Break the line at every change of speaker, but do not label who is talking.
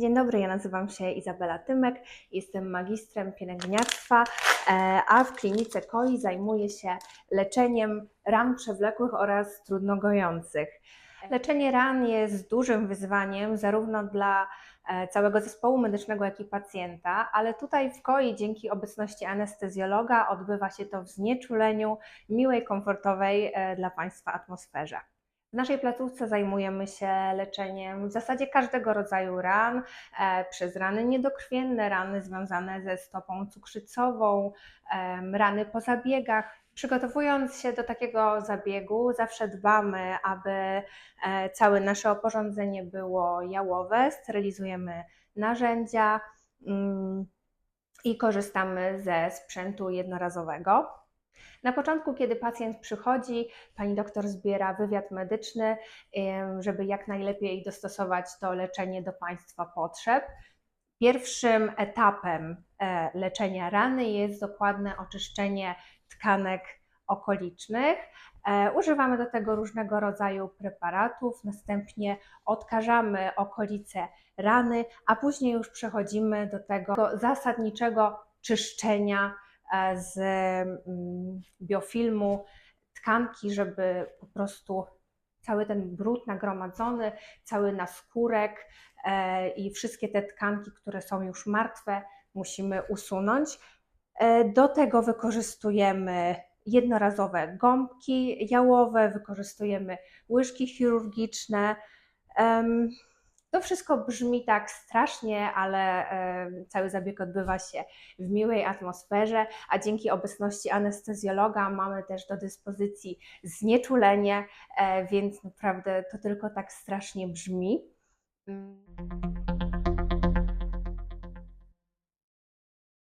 Dzień dobry, ja nazywam się Izabela Tymek, jestem magistrem pielęgniarstwa, e, a w klinice KOI zajmuję się leczeniem ran przewlekłych oraz trudnogojących. Leczenie ran jest dużym wyzwaniem zarówno dla e, całego zespołu medycznego, jak i pacjenta, ale tutaj w KOI dzięki obecności anestezjologa odbywa się to w znieczuleniu, miłej, komfortowej e, dla Państwa atmosferze. W naszej placówce zajmujemy się leczeniem w zasadzie każdego rodzaju ran, e, przez rany niedokrwienne, rany związane ze stopą cukrzycową, rany po zabiegach. Przygotowując się do takiego zabiegu, zawsze dbamy, aby e, całe nasze oporządzenie było jałowe, sterylizujemy narzędzia mm, i korzystamy ze sprzętu jednorazowego. Na początku, kiedy pacjent przychodzi, pani doktor zbiera wywiad medyczny, żeby jak najlepiej dostosować to leczenie do Państwa potrzeb. Pierwszym etapem e, leczenia rany jest dokładne oczyszczenie tkanek okolicznych. E, Używamy do tego różnego rodzaju preparatów, następnie odkażamy okolice rany, a później już przechodzimy do tego zasadniczego czyszczenia z mm, biofilmu tkanki, żeby po prostu cały ten brud nagromadzony, cały naskórek e, i wszystkie te tkanki, które są już martwe, musimy usunąć. E, Do tego wykorzystujemy jednorazowe gąbki jałowe, wykorzystujemy łyżki chirurgiczne. To wszystko brzmi tak strasznie, ale em, cały zabieg odbywa się w miłej atmosferze, a dzięki obecności anestezjologa mamy też do dyspozycji znieczulenie, e, więc naprawdę to tylko tak strasznie brzmi.